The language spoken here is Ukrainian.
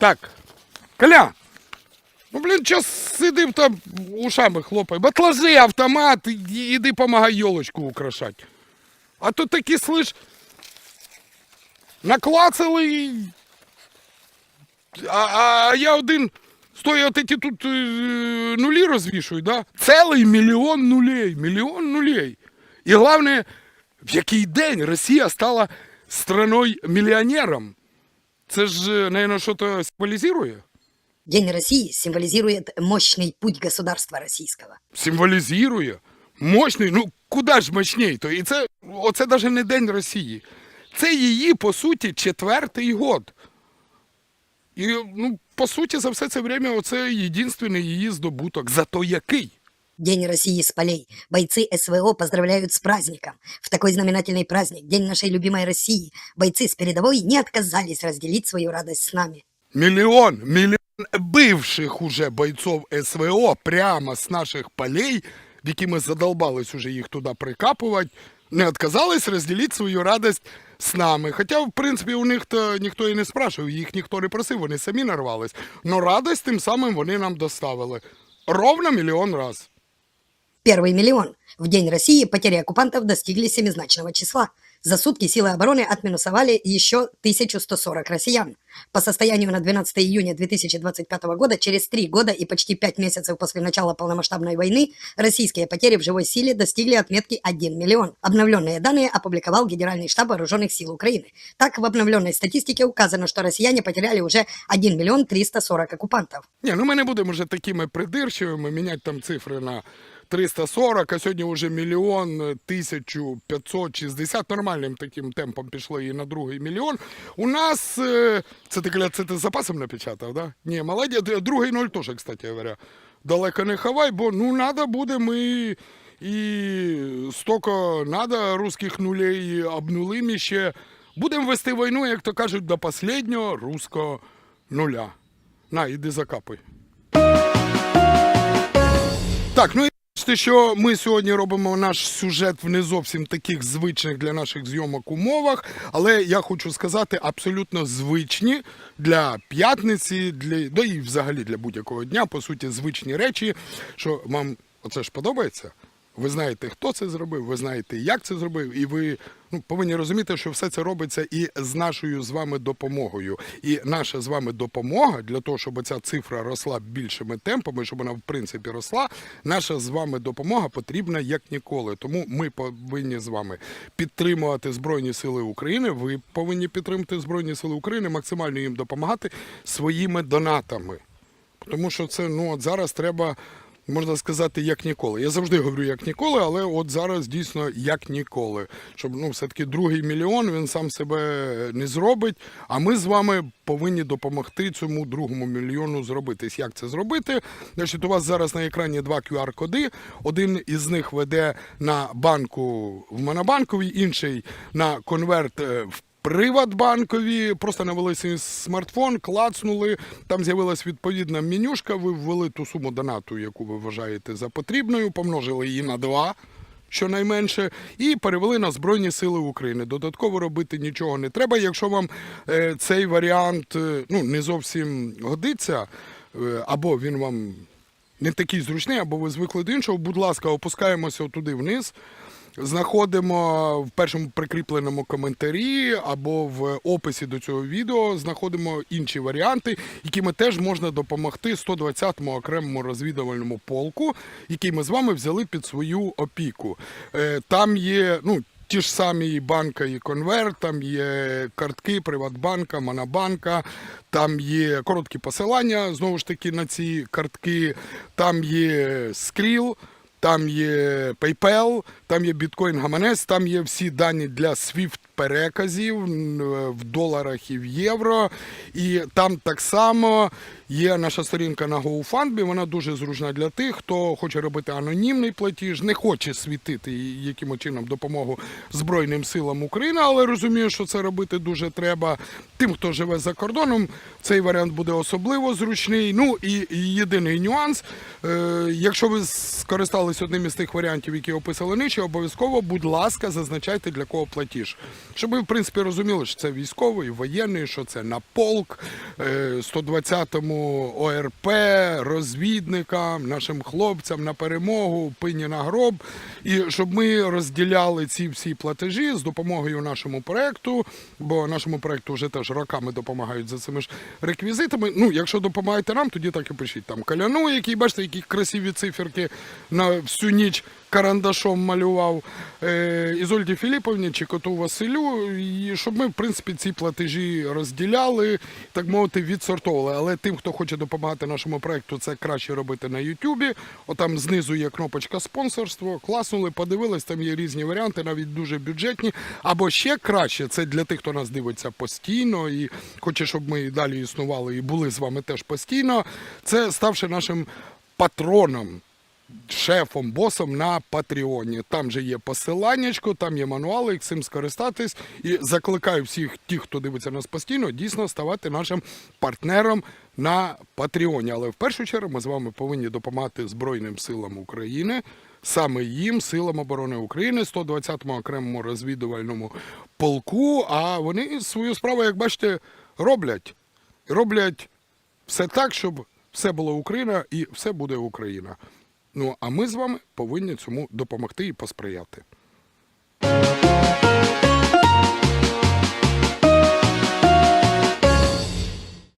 Так. Коля. Ну, блін, час сидив там ушами хлопай. Батложи автомат, і- іди помагай йолочку украшати. А то такі, слиш, наклацали. А, а я один стою, от ті тут е, нулі розвішую, да? Цілий мільйон нулей, мільйон нулей. І головне, в який день Росія стала страною мільйонером. Це ж, мабуть, щось символізує? День России символизирует мощный путь государства российского. Символізує. Мощний, ну куди ж мощній? То і це, оце навіть не День Росії. Це її, по суті, четвертий год. І, ну, по суті, за все це время оце єдинственний її здобуток. Зато який? День России с полей. Бойцы СВО поздравляют с праздником. В такой знаменательный праздник, День нашей любимой России, бойцы с передовой не отказались разделить свою радость с нами. Мільйон, мільйон бивших уже бойцов СВО прямо з наших полей, в які ми задолбались уже їх туди прикапувати, не відказались розділити свою радость з нами. Хоча, в принципі, у них то ніхто і не спрашивав, їх ніхто не просив, вони самі нарвались. Но радость тим самим вони нам доставили. Ровно мільйон раз. Первый миллион. В День России потери оккупантов достигли семизначного числа. За сутки силы обороны отминусовали еще 1140 россиян. По состоянию на 12 июня 2025 года, через три года и почти пять месяцев после начала полномасштабной войны, российские потери в живой силе достигли отметки 1 миллион. Обновленные данные опубликовал Генеральный штаб Вооруженных сил Украины. Так, в обновленной статистике указано, что россияне потеряли уже 1 миллион 340 оккупантов. Ні, ну ми не будемо вже такими придирчивими, міняти там цифри на 340, а сьогодні вже мільйон е, тисячу 560 нормальним таким темпом пішло і на другий мільйон. У нас е, це ти це ти запасом напечатав, да? Ні, молодець, другий ноль теж, кстати говоря. Далеко не ховай, бо ну надо буде ми і столько надо русських нулей обнулим ще. Будемо вести війну, як то кажуть, до останнього руського нуля. На, іди закапуй. Так, ну і бачите, що ми сьогодні робимо наш сюжет в не зовсім таких звичних для наших зйомок умовах, але я хочу сказати, абсолютно звичні для п'ятниці, для да і взагалі для будь-якого дня, по суті, звичні речі, що вам оце ж подобається. Ви знаєте, хто це зробив, ви знаєте, як це зробив, і ви ну, повинні розуміти, що все це робиться і з нашою з вами допомогою. І наша з вами допомога для того, щоб ця цифра росла більшими темпами, щоб вона в принципі росла. Наша з вами допомога потрібна як ніколи. Тому ми повинні з вами підтримувати Збройні Сили України. Ви повинні підтримати Збройні Сили України, максимально їм допомагати своїми донатами. Тому що це ну от зараз треба. Можна сказати, як ніколи. Я завжди говорю як ніколи, але от зараз дійсно як ніколи. Щоб ну, все-таки другий мільйон він сам себе не зробить. А ми з вами повинні допомогти цьому другому мільйону зробитись. Як це зробити? Значить, у вас зараз на екрані два QR-коди. Один із них веде на банку в Монобанковій, інший на конверт е, в Приватбанкові просто навели свій смартфон, клацнули. Там з'явилась відповідна менюшка. Ви ввели ту суму донату, яку ви вважаєте за потрібною, помножили її на два. Щонайменше, і перевели на Збройні Сили України. Додатково робити нічого не треба. Якщо вам е, цей варіант е, ну, не зовсім годиться, е, або він вам не такий зручний, або ви звикли до іншого, будь ласка, опускаємося туди вниз. Знаходимо в першому прикріпленому коментарі або в описі до цього відео знаходимо інші варіанти, якими теж можна допомогти 120-му окремому розвідувальному полку, який ми з вами взяли під свою опіку. Е, Там є ну. Ті ж самі банка і конверт, там є картки Приватбанка, Монобанка, там є короткі посилання знову ж таки на ці картки, там є скріл, там є PayPal, там є Bitcoin гаманець, там є всі дані для SWIFT переказів в доларах і в євро. І там так само є наша сторінка на GoFundMe, Вона дуже зручна для тих, хто хоче робити анонімний платіж, не хоче світити яким чином допомогу Збройним силам України, але розуміє, що це робити дуже треба. Тим, хто живе за кордоном, цей варіант буде особливо зручний. Ну і єдиний нюанс, е, якщо ви скористались одним із тих варіантів, які описали нижче, обов'язково, будь ласка, зазначайте для кого платіж. Щоб ми, в принципі, розуміли, що це військовий, воєнний, що це на полк, е, 120-му ОРП, розвідникам, нашим хлопцям на перемогу, пині на гроб. І щоб ми розділяли ці всі платежі з допомогою нашому проекту, бо нашому проекту вже теж роками допомагають за цими ж реквізитами. Ну, якщо допомагаєте нам, тоді так і пишіть. Там каляну, який, бачите, які красиві циферки на всю ніч карандашом малював е, Ізольді Філіповні чи коту Василю, і щоб ми, в принципі, ці платежі розділяли, так мовити, відсортовували. Але тим, хто хоче допомагати нашому проекту, це краще робити на Ютубі. Отам знизу є кнопочка спонсорство. Класнули, подивились, там є різні варіанти, навіть дуже бюджетні. Або ще краще, це для тих, хто нас дивиться постійно і хоче, щоб ми далі існували і були з вами теж постійно. Це ставши нашим патроном шефом, босом на Патреоні. Там же є посиланнячко, там є мануали, як цим скористатись. І закликаю всіх тих, хто дивиться нас постійно, дійсно ставати нашим партнером на Патреоні. Але в першу чергу ми з вами повинні допомагати Збройним силам України. Саме їм, силам оборони України, 120-му окремому розвідувальному полку. А вони свою справу, як бачите, роблять. Роблять все так, щоб все було Україна і все буде Україна. Ну а ми з вами повинні цьому допомогти і посприяти.